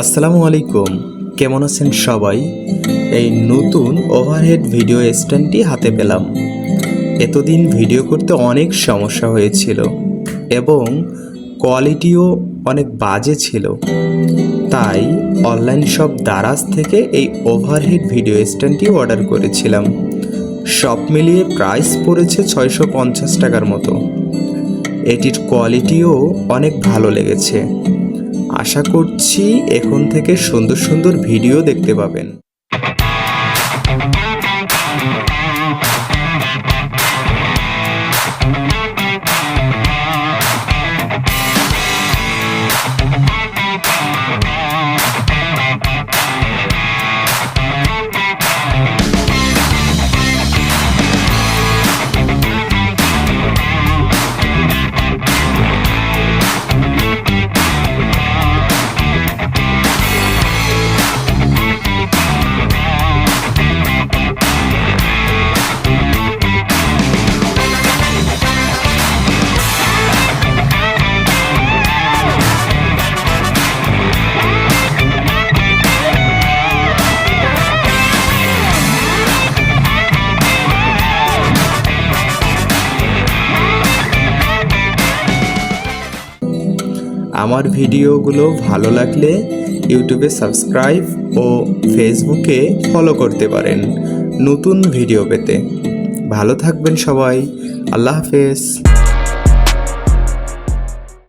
আসসালামু আলাইকুম। কেমন আছেন সবাই? এই নতুন ওভারহেড ভিডিও স্ট্যান্ডটি হাতে পেলাম। এতদিন ভিডিও করতে অনেক সমস্যা হয়েছিল এবং কোয়ালিটিও অনেক বাজে ছিল। তাই অনলাইন শপ দারাজ থেকে এই ওভারহেড ভিডিও স্ট্যান্ডটি অর্ডার করেছিলাম। সব মিলিয়ে প্রাইস পড়েছে ছয়শো পঞ্চাশ টাকার মতো। এটির কোয়ালিটিও অনেক ভালো লেগেছে। আশা করছি এখন থেকে সুন্দর সুন্দর ভিডিও দেখতে পাবেন। আমার ভিডিওগুলো ভালো লাগলে ইউটিউবে সাবস্ক্রাইব ও ফেসবুকে ফলো করতে পারেন। নতুন ভিডিও পেতে। ভালো থাকবেন সবাই। আল্লাহ হাফেজ।